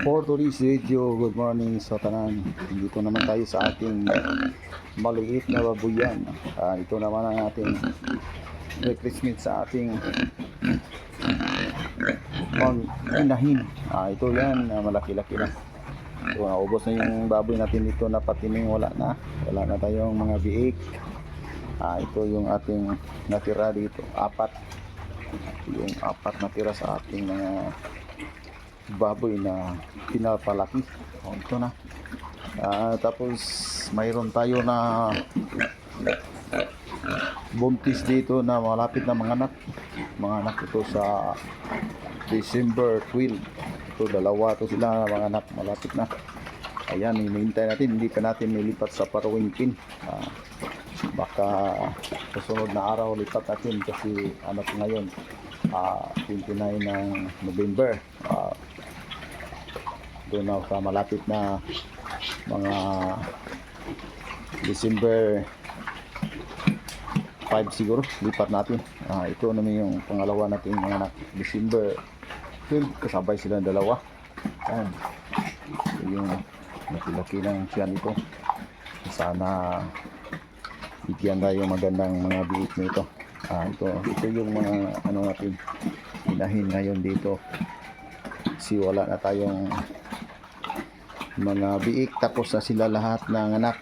For today's video, good morning sa tanan. Dito naman tayo sa ating maliit na babuyan. Ah, ito naman ang ating replacement sa ating pang inahin. Ah, ito yan, ah, malaki-laki na. So, naubos na yung baboy natin dito na patining wala na. Wala na tayong mga biik. Ah, ito yung ating natira dito, apat. Yung apat na tira sa ating mga baboy na pinapalaki. O, ito na. Ah, tapos mayroon tayo na buntis dito na malapit na mga anak. Mga anak ito sa December 12. Ito dalawa to sila mga anak malapit na. Ayan, hinihintay natin. Hindi pa natin nilipat sa Parawingkin. Ah, baka sa sunod na araw lipat natin kasi ano po ngayon ah 29 ng November. Ah, doon na sa malapit na mga December 5 siguro lipat natin. Ah, ito naman yung pangalawa natin mga anak. December 12 kasabay sila dalawa. Ayan. ito yung laki-laki ng siyan ito sana bigyan tayo magandang mga biik nito. Ah, ito, ito yung mga ano natin inahin ngayon dito. Kasi wala na tayong mga biik tapos na sila lahat ng anak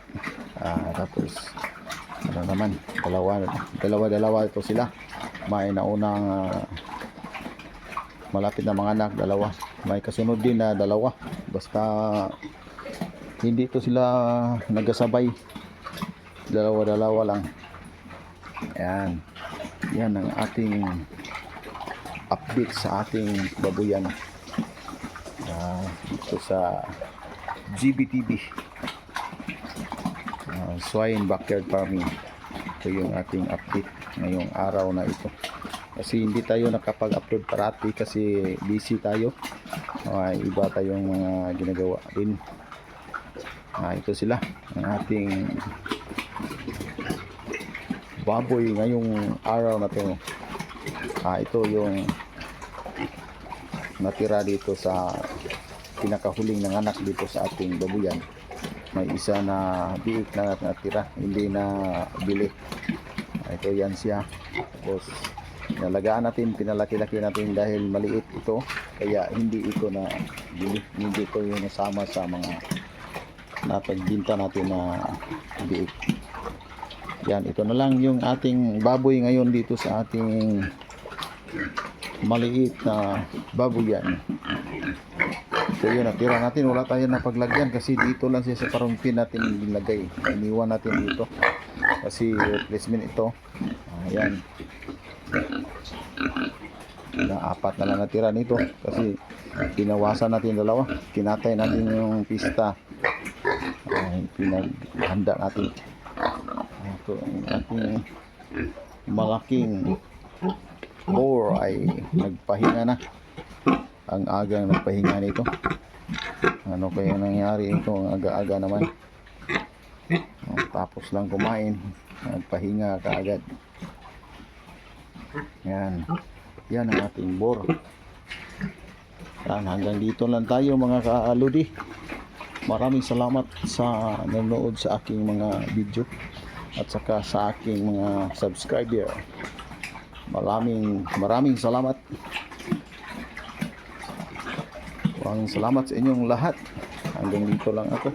Ah, tapos ano naman dalawa dalawa dalawa ito sila. May naunang ah, malapit na mga anak dalawa. May kasunod din na dalawa. Basta hindi ito sila nagkasabay dalawa dalawa lang. Yan yan ang ating update sa ating babuyan. Ah, ito sa GBTV uh, Swine Backyard Farming. Ito yung ating update ngayong araw na ito. Kasi hindi tayo nakapag-upload parati kasi busy tayo. Uh, iba tayong mga ginagawa din uh, ito sila. Ang ating baboy ngayong araw na to. Ah ito yung natira dito sa pinakahuling ng anak dito sa ating babuyan. May isa na biik na natira hindi na bili. Ito yan siya. Tapos nalagaan natin pinalaki-laki natin dahil maliit ito kaya hindi ito na bili. Hindi ito yung nasama sa mga napagbinta natin na biik. Yan ito na lang yung ating baboy ngayon dito sa ating maliit na baboyan So yun, natira natin. Wala tayo na paglagyan kasi dito lang siya sa parumpin natin nilagay. Iniwan natin dito. Kasi replacement ito. Ayan. Na apat na lang natira nito. Kasi pinawasan natin dalawa. Kinatay natin yung pista. Ay, pinaghanda natin. Ito ang ating malaking bore ay nagpahinga na ang agang nagpahinga nito. Ano kaya nangyari? Ito ang aga-aga naman. Oh, tapos lang kumain. Nagpahinga kaagad. Yan. Yan ang ating bor. Yan hanggang dito lang tayo mga kaaludi. Maraming salamat sa nanonood sa aking mga video at saka sa aking mga subscriber. Maraming maraming salamat Maraming salamat sa inyong lahat. Hanggang dito lang ako.